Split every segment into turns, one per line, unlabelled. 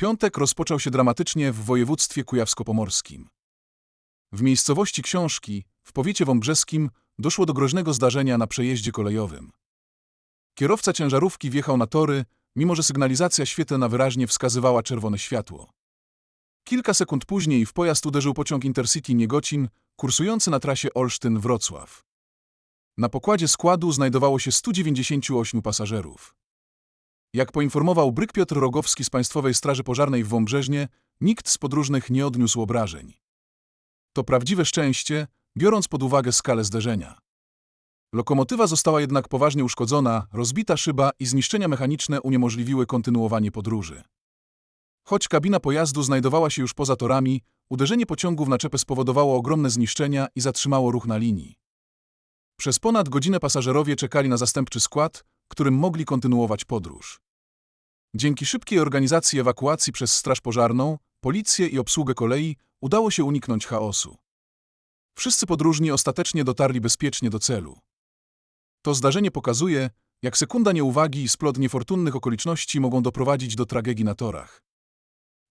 Piątek rozpoczął się dramatycznie w województwie kujawsko-pomorskim. W miejscowości Książki, w powiecie wąbrzeskim, doszło do groźnego zdarzenia na przejeździe kolejowym. Kierowca ciężarówki wjechał na tory, mimo że sygnalizacja świetlna wyraźnie wskazywała czerwone światło. Kilka sekund później w pojazd uderzył pociąg Intercity Niegocin, kursujący na trasie Olsztyn-Wrocław. Na pokładzie składu znajdowało się 198 pasażerów. Jak poinformował Bryk Piotr Rogowski z Państwowej Straży Pożarnej w Wąbrzeźnie, nikt z podróżnych nie odniósł obrażeń. To prawdziwe szczęście, biorąc pod uwagę skalę zderzenia. Lokomotywa została jednak poważnie uszkodzona, rozbita szyba i zniszczenia mechaniczne uniemożliwiły kontynuowanie podróży. Choć kabina pojazdu znajdowała się już poza torami, uderzenie pociągu w naczepę spowodowało ogromne zniszczenia i zatrzymało ruch na linii. Przez ponad godzinę pasażerowie czekali na zastępczy skład, którym mogli kontynuować podróż. Dzięki szybkiej organizacji ewakuacji przez Straż Pożarną, policję i obsługę kolei udało się uniknąć chaosu. Wszyscy podróżni ostatecznie dotarli bezpiecznie do celu. To zdarzenie pokazuje, jak sekunda nieuwagi i splot niefortunnych okoliczności mogą doprowadzić do tragedii na torach.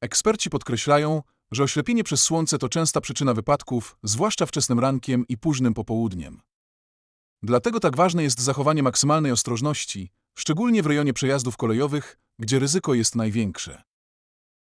Eksperci podkreślają, że oślepienie przez słońce to częsta przyczyna wypadków, zwłaszcza wczesnym rankiem i późnym popołudniem. Dlatego tak ważne jest zachowanie maksymalnej ostrożności, szczególnie w rejonie przejazdów kolejowych, gdzie ryzyko jest największe.